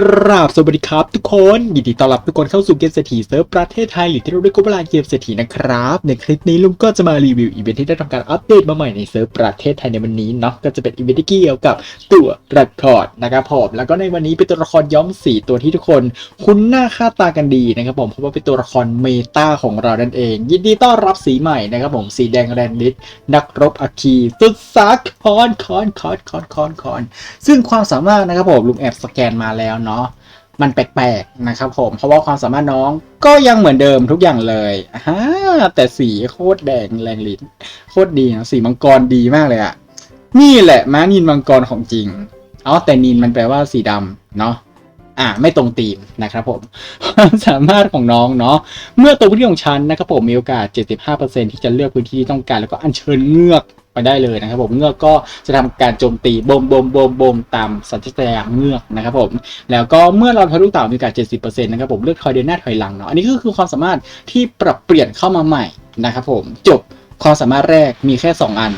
ราบสวัสดีครับทุกคนยินดีต้อนรับทุกคนเข้าสู่เกมเศรษฐีเซิร์ฟประเทศไทยหรือที่เราเรียกว่าเกมเศรษฐีนะครับ ในคลิปนี้ลุงก็จะมารีวิวอีเวนท์ที่ได้ทำการอัปเดตมาใหม่ในเซิร์ฟประเทศไทยในวันนี้เนาะก็จะเป็นอีเวนท์ที่เกี่ยวกับตัวรัคอร์ดนะครับผมแล้วก็ในวันนี้เป็นตัวละครย้อมสีตัวที่ทุกคนคุ้นหน้าค่าตากันดีนะครับผมเพราะว่าเป็นตัวละครเมตาของเรานั่นเอง ยินดีต้อนรับสีใหม่นะครับผมสีแดงแรงฤทธิ์นักรบอัคีสุดซักคอนคอนคอนคอนคอนคอนซึ่งความสามารถนะครับผมลุงแอบสแกนมาแล้วเนาะมันแปลกๆนะครับผมเพราะว่าความสามารถน้องก็ยังเหมือนเดิมทุกอย่างเลยฮ่าแต่สีโคตรแดงแรงลิ้นโคตรดีนะสีมังกรดีมากเลยอะนี่แหละม้านินมังกรของจริงอ๋อแต่นินมันแปลว่าสีดำเนาะอ่าไม่ตรงตีมนะครับผมความสามารถของน้องเนาะเมื่อตัวพื้นที่ของฉันนะครับผมมีโอกาส 75%ที่จะเลือกพื้นที่ที่ต้องการแล้วก็อัญเชิญเงือก ไปได้เลยนะครับผมเงือกก็จะทำการโจมตีบมบมบมบมตามสัญชาตญาณเงือกนะครับผมแล้วก็เมื่อเราทะลุเต่ามีโอกาส70%นะครับผมเลือกถอยเดินหน้าถอยหลังเนาะอันนี้ก็คือความสามารถที่ปรับเปลี่ยนเข้ามาใหม่นะครับผมจบความสามารถแรกมีแค่ 2 อัน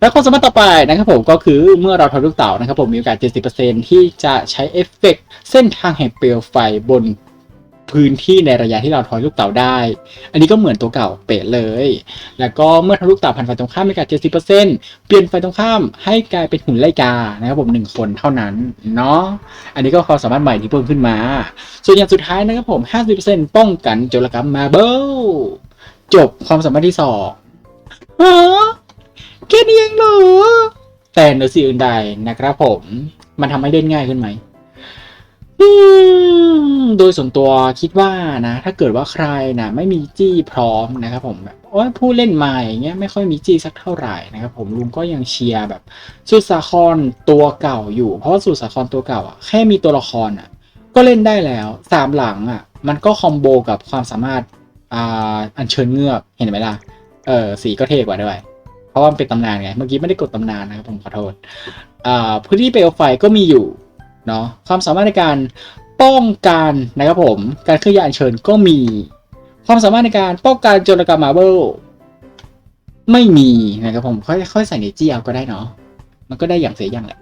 แล้วความสามารถต่อไปนะครับผมก็คือเมื่อเราทะลุเต่านะครับผมมีโอกาส 70%ที่จะใช้เอฟเฟกต์เส้นทางแห่งเปลวไฟบน พื้นที่ในระยะที่เราทอยลูกเต่าได้ อันนี้ก็เหมือนตัวเก่าเป๊ะเลย แล้วก็เมื่อทะลุเต่าผ่านไฟตรงข้ามมีโอกาส70%เปลี่ยนไฟตรงข้ามให้กลายเป็นหุ่นไล่กานะครับผมหนึ่งคนเท่านั้นเนาะ อันนี้ก็ความสามารถใหม่ที่เพิ่มขึ้นมา ส่วนอย่างสุดท้ายนะครับผม 50%ป้องกันโจรกรรมมาเบลจบความสามารถที่สองฮะแค่นี้เองเหรอแต่เหนือสิ่งอื่นใดนะครับผม มันทำให้เล่นง่ายขึ้นไหม โดยส่วนตัวคิดว่านะ ถ้าเกิดว่าใครนะไม่มีจี้พร้อมนะครับผมแบบโอ้ยผู้เล่นใหม่อย่างเงี้ยไม่ค่อยมีจี้สักเท่าไหร่นะครับผมลุงก็ยังเชียร์แบบสุสาครตัวเก่าอยู่ เพราะสุสาครตัวเก่าอะแค่มีตัวละครอะก็เล่นได้แล้วสามหลังอะมันก็คอมโบกับความสามารถอ่าอัญเชิญเงือกเห็นไหมล่ะเออสีก็เท่กว่าด้วย เพราะว่ามันเป็นตำนานไงเมื่อกี้ไม่ได้กดตำนานนะครับผมขอโทษอ่าพื้นที่เปลวไฟก็มีอยู่ เนาะความสามารถในการป้องกันนะครับผมการเคลื่อนย้ายเชิญก็มี ความสามารถในการป้องกันโจรกรรมมาร์เบลไม่มีนะครับผมค่อยค่อยใส่ในจีเอาก็ได้เนาะมันก็ได้อย่างเสียอย่างแหละ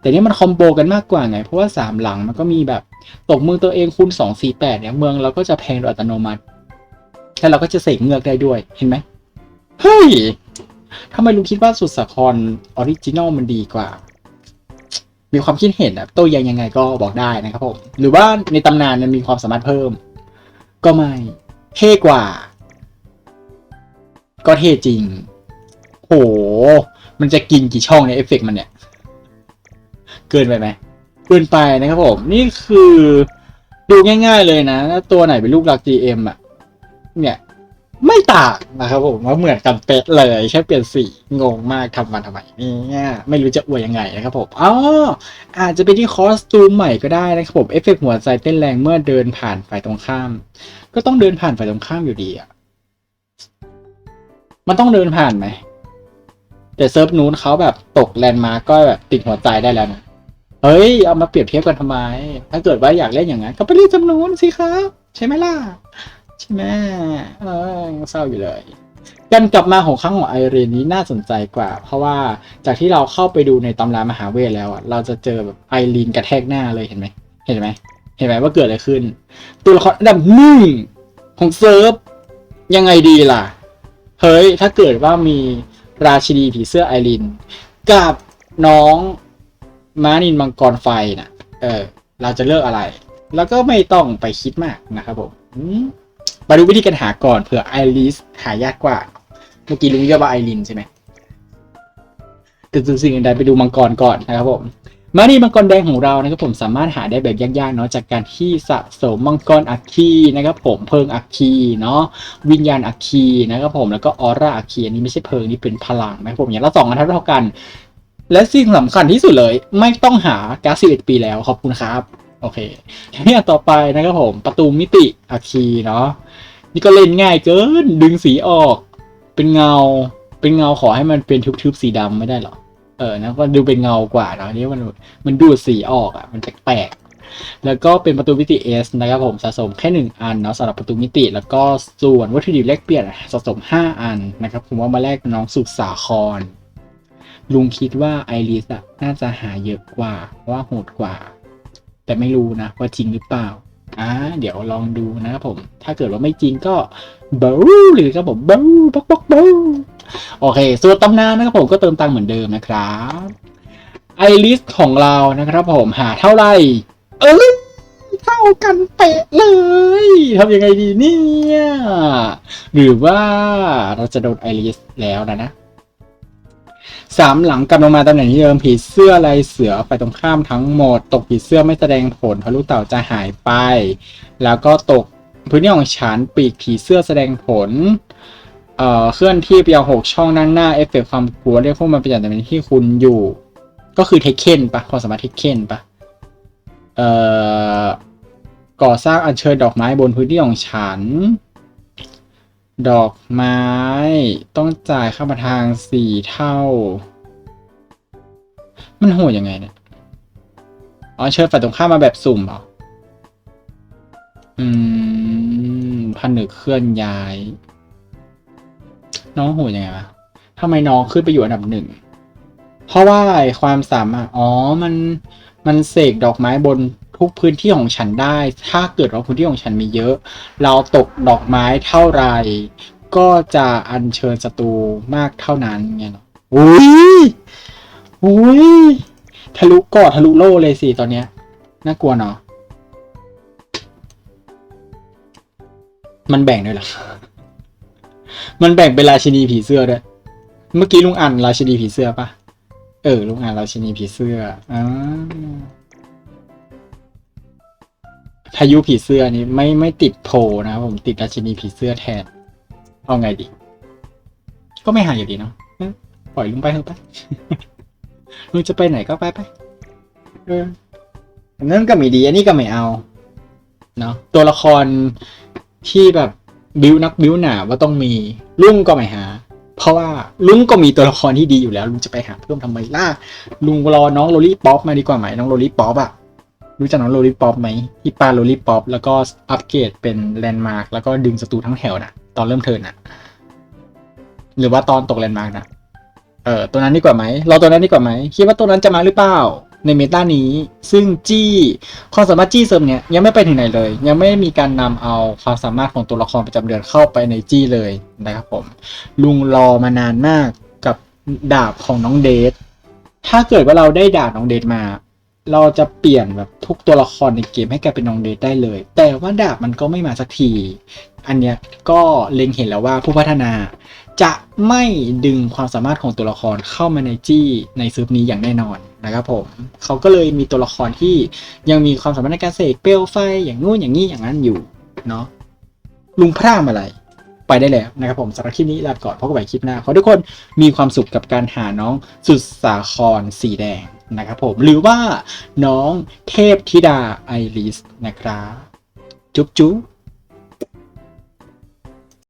แต่นี่มันคอมโบกันมากกว่าไง เพราะว่าสามหลังมันก็มีแบบตกเมืองตัวเองคูณสองสี่แปดเนี่ยเมืองเราก็จะแพงโดยอัตโนมัติแล้วเราก็จะเสกเงือกได้ด้วยเห็นไหมเฮ้ยทำไมลุงคิดว่าสุดสาครออริจินอลมันดีกว่า มีความคิดเห็นแบบโต้แยังยังไงก็บอกได้นะครับผมหรือว่าในตำนานมันมีความสามารถเพิ่ม ก็ไม่เท่กว่า ก็เท่จริงโหมันจะกินกี่ช่องในเอฟเฟกต์มันเนี่ย เกินไปไหมเกินไปนะครับผม นี่คือดูง่าย ๆเลยนะถ้าตัวไหนเป็นลูกรัก GM อะ เนี่ย ไม่ต่างนะครับผมว่าเหมือนกันเป๊ะเลยแค่เปลี่ยนสีงงมากทำมาทำไมเนี่ยไม่รู้จะอวยยังไงนะครับผมอ๋ออาจจะเป็นที่คอสตูมใหม่ก็ได้นะครับผมเอฟเฟกต์หัวใจเต้นแรงเมื่อเดินผ่านฝ่ายตรงข้าม ก็ต้องเดินผ่านฝ่ายตรงข้ามอยู่ดีอะมันต้องเดินผ่านไหมแต่เซิร์ฟนู้นเขาแบบตกแลนด์มาร์กก็แบบติดหัวใจได้แล้วนะเฮ้ย เอามาเปรียบเทียบกันทำไม ถ้าเกิดว่าอยากเล่นอย่างนั้นก็ไปเล่นจำนวนสิครับ ใช่ไหมล่ะ ช่ไหมเออยังเศร้าอยู่เลยการกลับมาของครั้งของไอรีนนี้น่าสนใจกว่า เพราะว่าจากที่เราเข้าไปดูในตำรามหาเวทแล้วอะเราจะเจอแบบไอรีนกระแทกหน้าเลยเห็นไหมเห็นไหมเห็นไหมว่าเกิดอะไรขึ้น ตัวละครอันดับหนึ่งของเซิร์ฟยังไงดีล่ะ เฮ้ย ถ้าเกิดว่ามีราชินีผีเสื้อไอริน กับน้องม้านินมังกรไฟน่ะ เออ เราจะเลือกอะไร แล้วก็ไม่ต้องไปคิดมากนะครับผมอื มาดูวิธีการหาก่อนเผื่อไอริสหายากกว่า เมื่อกี้ลุงเรียกว่าไอรินใช่ไหมแต่สิ่งอื่นใดไปดูมังกรก่อนนะครับผมมานีมังกรแดงของเรานะครับผมสามารถหาได้แบบยากๆเนาะจากการที่สะสมมังกรอัคคีนะครับผมเพิงอัคคีเนาะวิญญาณอัคคีนะครับผมแล้วก็ออร่าอัคคีอันนี้ไม่ใช่เพิงนี่เป็นพลังนะครับผมอย่างละสองอันเท่ากัน และสิ่งสำคัญที่สุดเลย ไม่ต้องหาก๊าซ11 ปีแล้วขอบคุณครับ โอเคทีนี้อันต่อไปนะครับผมประตูมิติอัคคีเนาะนี่ก็เล่นง่ายเกินดึงสีออก เป็นเงา เป็นเงาขอให้มันเป็นทึบๆสีดำไม่ได้หรอเออนะก็ดูเป็นเงากว่าเนอะอันนี่มันมันดูดสีออกอะมันแปลกๆแล้วก็เป็นประตูมิติ S นะครับผมสะสมแค่หนึ่งอันเนาะสำหรับประตูมิติ แล้วก็ส่วนวัตถุดิบแลกเปลี่ยนสะสมห้าอันนะครับผมว่ามาแลกน้องสุสาคร ลุงคิดว่าไอริสอะน่าจะหาเยอะกว่าเพราะว่าโหดกว่า แต่ไม่รู้นะว่าจริงหรือเปล่าอ่าเดี๋ยวลองดูนะครับผม ถ้าเกิดว่าไม่จริงก็เบลหรือครับผมเบลบกบกเบลโอเค ส่วนตำนานนะครับผมก็เติมตังเหมือนเดิมนะครับไอริสของเรานะครับผมหาเท่าไหร่ เออเท่ากันเป๊ะเลยทำยังไงดีเนี่ย หรือว่าเราจะโดนไอริสแล้วนะนะ สามหลังกลับลงมาตำแหน่งที่เดิมผีเสื้อลายเสือไปตรงข้ามทั้งหมด ตกผีเสื้อไม่แสดงผลทะลุเต่าจะหายไป แล้วก็ตกพื้นที่ของฉันปีกผีเสื้อแสดงผลเอ่อเคลื่อนที่ไปยังหกช่องด้านหน้าเอฟเฟกต์ความกลัวเรียกพวกมันไปจากตำแหน่งที่คุณอยู่ ก็คือเทคเคนปะความสามารถเทคเคนปะเอ่อก่อสร้างอัญเชิญดอกไม้บนพื้นที่ของฉัน ดอกไม้ ต้องจ่ายค่าประทางสี่เท่า มันโหดยังไงเนี่ย อ๋อเชิญฝ่ายตรงข้ามมาแบบสุ่มเหรอ อืมพันหนึกเคลื่อนย้าย น้องโหดยังไงวะทำไมน้องขึ้นไปอยู่อันดับหนึ่ง เพราะว่าไอความสามารถ อ๋อ มัน มันเสกดอกไม้บน กพื้นที่ของฉันได้ ถ้าเกิดว่าพื้นที่ของฉันมีเยอะ เราตกดอกไม้เท่าไหร่ก็จะอัญเชิญศัตรูมากเท่านั้นไงเนาะอุ้ยอุ้ยทะลุกาะทะลุโล่เลยสิตอนเนี้ยน่ากลัวเนาะมันแบ่งด้วยหรอ มันแบ่งเป็นราชินีผีเสื้อด้วย เมื่อกี้ลุงอ่านราชินีผีเสื้อปะเออลุงอ่านราชินีผีเสื้ออ่า พายุผีเสื้อนี่ไม่ไม่ติดโพลนะครับผมติดราชินีผีเสื้อแทน เอาไงดี ก็ไม่หายอยู่ดีเนาะปล่อยลุงไปเถอะไปลุงจะไปไหนก็ไปไปเออนนั้นก็ไม่ดี อันนี้ก็ไม่เอาเนาะตัวละครที่แบบบิวนักบิวหนาว่าต้องมีลุงก็ไม่หา เพราะว่าลุงก็มีตัวละครที่ดีอยู่แล้วลุงจะไปหาเพิ่มทำไมล่ะลุงรอน้องโรลี่ป๊อปมาดีกว่าไหมน้องโรลี่ป๊อปอะ รู้จักน้องโรลี่ป๊อปไหมที่ปาโรลี่ป๊อปแล้วก็อัปเกรดเป็นแลนด์มาร์กแล้วก็ดึงศัตรูทั้งแถวน่ะตอนเริ่มเทิร์นน่ะหรือว่าตอนตกแลนด์มาร์กน่ะเออตัวนั้นดีกว่าไหมเราตัวนั้นดีกว่าไหมคิดว่าตัวนั้นจะมาหรือเปล่าในเมตานี้ ซึ่งจี้ความสามารถจี้เซิร์ฟเนี่ยยังไม่ไปถึงไหนเลย ยังไม่มีการนำเอาความสามารถของตัวละครประจำเดือนเข้าไปในจี้เลยนะครับผม ลุงรอมานานมากกับดาบของน้องเดทถ้าเกิดว่าเราได้ดาบน้องเดทมา เราจะเปลี่ยนแบบทุกตัวละครในเกมให้กลายเป็นน้องเดทได้เลย แต่ว่าดาบมันก็ไม่มาสักที อันเนี้ยก็เล็งเห็นแล้วว่าผู้พัฒนา จะไม่ดึงความสามารถของตัวละครเข้ามาในจี้ในซึฟนี้อย่างแน่นอนนะครับผมเขาก็เลยมีตัวละครที่ยังมีความสามารถในการเสกเปลวไฟอย่างนู้นอย่างนี้อย่างนั้นอยู่เนาะลุงพร่ามอะไรไปได้แล้วนะครับผมสำหรับคลิปนี้ลาไปก่อนพบกันใหม่คลิปหน้าขอทุกคนมีความสุขกับการหาน้องสุดสาครสีแดง นะครับผมหรือว่าน้องเทพธิดาไอริสนะครับจุ๊บจุ๊บ